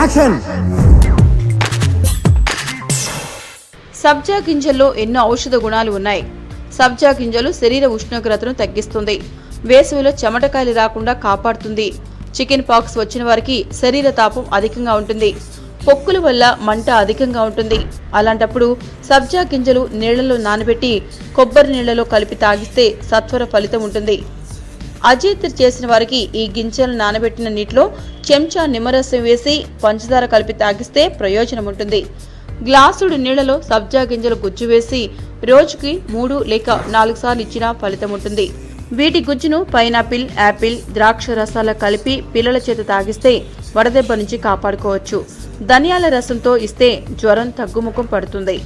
Action సబ్జా గింజల్లో ఎన్నో ఔషధ గుణాలు ఉన్నాయి. సబ్జా గింజలు శరీర ఉష్ణోగ్రతను తగ్గిస్తుంది. వేసవిలో చెమటకాయలు రాకుండా కాపాడుతుంది. చికెన్ పాక్స్ వచ్చిన వారికి శరీర తాపం అధికంగా ఉంటుంది. పొక్కుల వల్ల మంట అధికంగా ఉంటుంది. అలాంటప్పుడు సబ్జా గింజలు నీళ్ళలో నానబెట్టి కొబ్బరి నీళ్ళలో కలిపి తాగిస్తే సత్వర ఫలితం ఉంటుంది. అజిత్ చేసిన వారికి ఈ గింజలు నానబెట్టిన నీటిలో చెంచా నిమ్మరసం వేసి పంచదార కలిపి తాగిస్తే ప్రయోజనం ఉంటుంది. గ్లాసుడు నీళ్ళలో సబ్జా గింజలు గుజ్జు వేసి రోజుకి మూడు లేక నాలుగు సార్లు ఇచ్చినా ఫలితం ఉంటుంది. వీటి గుజ్జును పైనాపిల్ యాపిల్ ద్రాక్ష రసాల కలిపి పిల్లల చేత తాగిస్తే వడదెబ్బ నుంచి కాపాడుకోవచ్చు. ధనియాల రసంతో ఇస్తే జ్వరం తగ్గుముఖం పడుతుంది.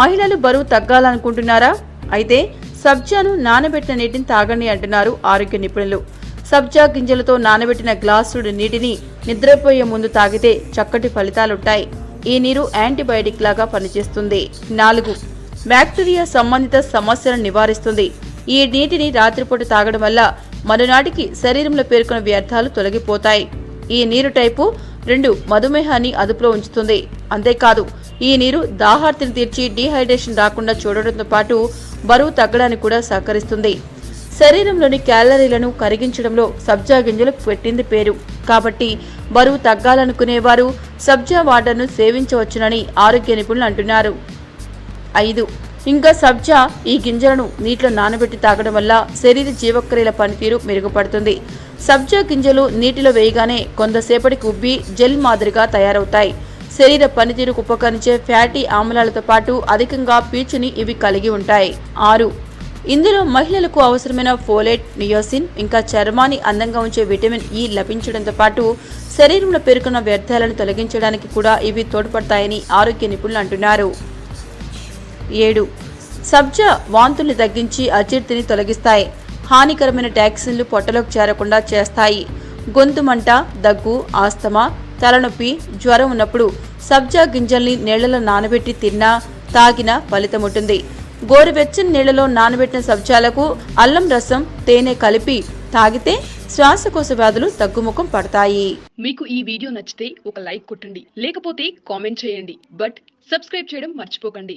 మహిళలు బరువు తగ్గాలనుకుంటున్నారా? అయితే సబ్జాను నానబెట్టిన నీటిని తాగండి అంటున్నారు ఆరోగ్య నిపుణులు. సబ్జా గింజలతో నానబెట్టిన గ్లాసుడు నీటిని నిద్రపోయే ముందు తాగితే చక్కటి ఫలితాలుంటాయి. ఈ నీరు యాంటీబయాటిక్ లాగా పనిచేస్తుంది. నాలుగు బ్యాక్టీరియా సంబంధిత సమస్యలను నివారిస్తుంది. ఈ నీటిని రాత్రిపూట తాగడం వల్ల మరునాటికి శరీరంలో పేర్కొన్న వ్యర్థాలు తొలగిపోతాయి. ఈ నీరు టైపు రెండు మధుమేహాన్ని అదుపులో ఉంచుతుంది. అంతేకాదు ఈ నీరు దాహార్తిని తీర్చి డీహైడ్రేషన్ రాకుండా చూడడంతో పాటు బరువు తగ్గడానికి కూడా సహకరిస్తుంది. శరీరంలోని క్యాలరీలను కరిగించడంలో సబ్జా గింజలు పెట్టింది పేరు. కాబట్టి బరువు తగ్గాలనుకునేవారు సబ్జా వాటర్ను సేవించవచ్చునని ఆరోగ్య నిపుణులు అంటున్నారు. ఐదు ఇంకా సబ్జా ఈ గింజలను నీటిలో నానబెట్టి తాగడం వల్ల శరీర జీవక్రియల పనితీరు మెరుగుపడుతుంది. సబ్జా గింజలు నీటిలో వేయగానే కొంతసేపటికి ఉబ్బి జెల్ మాదిరిగా తయారవుతాయి. శరీర పనితీరుకు ఉపకరించే ఫ్యాటీ ఆమ్లాలతో పాటు అధికంగా పీచుని ఇవి కలిగి ఉంటాయి. ఆరు. ఇందులో మహిళలకు అవసరమైన ఫోలేట్ నియోసిన్ ఇంకా చర్మాన్ని అందంగా ఉంచే విటమిన్ ఈ లభించడంతో పాటు శరీరంలో పేర్కొన్న వ్యర్థాలను తొలగించడానికి కూడా ఇవి తోడ్పడతాయని ఆరోగ్య నిపుణులు అంటున్నారు. ఏడు. సబ్జా వాంతుల్ని తగ్గించి అజీర్తిని తొలగిస్తాయి. హానికరమైన టాక్సిన్లు పొట్టలోకి చేరకుండా చేస్తాయి. గొంతు మంట దగ్గు ఆస్తమా తలనొప్పి జ్వరం ఉన్నప్పుడు సబ్జా గింజల్ని నీళ్ళలో నానబెట్టి తిన్నా తాగినా ఫలితం ఉంటుంది. గోరువెచ్చని నీళ్ళలో నానబెట్టిన సబ్జాలకు అల్లం రసం తేనె కలిపి తాగితే శ్వాసకోశ వ్యాధులు తగ్గుముఖం పడతాయి. మీకు ఈ వీడియో నచ్చితే ఒక లైక్ కొట్టండి లేకపోతే కామెంట్ చేయండి బట్ సబ్స్క్రైబ్ చేయడం మర్చిపోకండి.